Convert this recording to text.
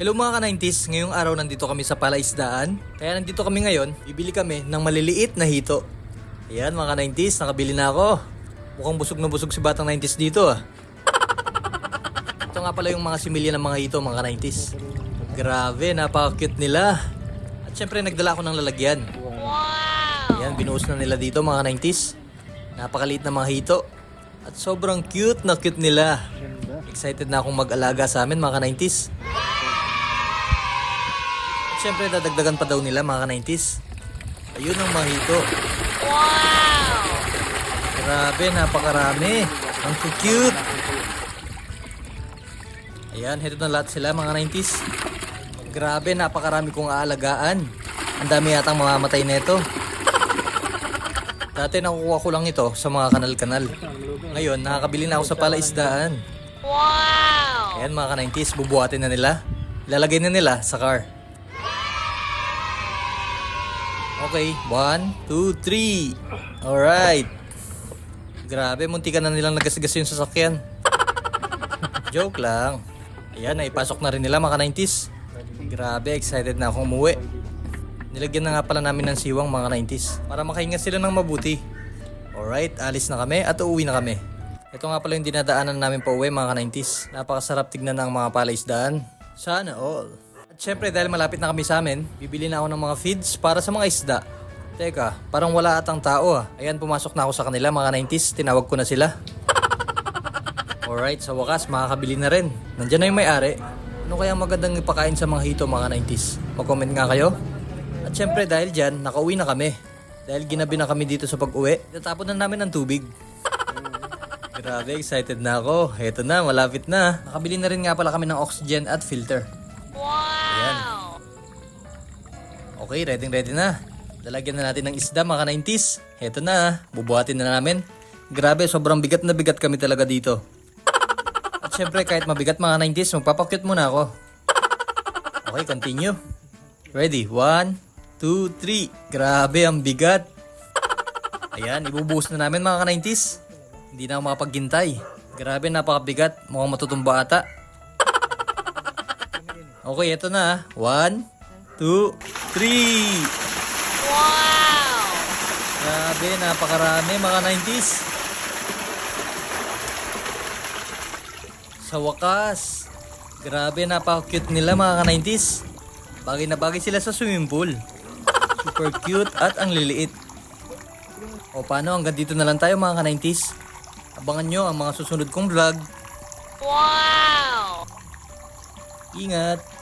Hello mga ka-90s, ngayong araw nandito kami sa Palaisdaan. Kaya nandito kami ngayon, bibili kami ng maliliit na hito. Ayan mga ka-90s, nakabili na ako. Mukhang busog na busog si batang 90s dito ah. Ito nga pala yung mga similya ng mga hito mga ka-90s. Grabe, napaka-cute nila. At syempre nagdala ako ng lalagyan. Ayan, binuhos na nila dito mga 90s. Napakaliit na mga hito. At sobrang cute na cute nila. Excited na akong mag-alaga sa amin mga 90s. At syempre dadagdagan pa daw nila mga 90s. Ayun ang mga hito. Grabe, napakarami. Ang cute. Ayan, heto na lahat sila mga 90s. Grabe, napakarami kong aalagaan. Ang dami yatang mamamatay nito. Dati nakukuha ko lang ito sa mga kanal-kanal. Ngayon, nakakabili na ako sa palaisdaan. Wow! Ayan mga ka-90s, bubuhatin na nila. Ilalagay na nila sa car. Okay, one, two, three. Alright. Grabe, munti ka na nilang nagasgas yung sasakyan. Joke lang. Ayan, naipasok na rin nila mga ka-90s. Grabe, excited na akong umuwi. Nilagyan na nga pala namin ng siwang mga 90s para makahinga sila ng mabuti. Alright, alis na kami at uuwi na kami. Ito nga pala yung dinadaanan namin pa uwi mga 90s. Napakasarap tignan ng mga palaisdaan. Sana all. At syempre dahil malapit na kami sa amin, bibili na ako ng mga feeds para sa mga isda. Teka, parang wala atang tao ah. Ayan, pumasok na ako sa kanila mga 90s. Tinawag ko na sila. Alright, sa wakas makakabili na rin. Nandiyan na yung may-ari. Ano kaya magandang ipakain sa mga hito mga 90s? Mag-comment nga kayo. At syempre dahil dyan, nakauwi na kami. Dahil ginabi na kami dito sa pag-uwi, natapon na namin ng tubig. Grabe, excited na ako. Heto na, malapit na. Nakabili na rin nga pala kami ng oxygen at filter. Ayan. Okay, ready ready na. Lalagyan na natin ng isda mga 90s. Heto na, bubuhatin na namin. Grabe, sobrang bigat na bigat kami talaga dito. At syempre, kahit mabigat mga 90s, magpapakyut muna ako. Okay, continue. Ready? One, two, three. Grabe, ang bigat. Ayan, ibubuhos na namin mga ka-90s. Hindi na ako makapaghintay. Grabe, napakabigat. Mukhang matutumba ata. Okay, eto na. ah. One, two, three. Wow! Grabe, napakarami mga 90s. Sa wakas. Grabe, napaka-cute nila mga ka-90s. Bagay na bagay sila sa swimming pool. Super cute at ang liliit. O paano, hanggang dito na lang tayo mga ka-90s. Abangan nyo ang mga susunod kong vlog. Wow! Ingat!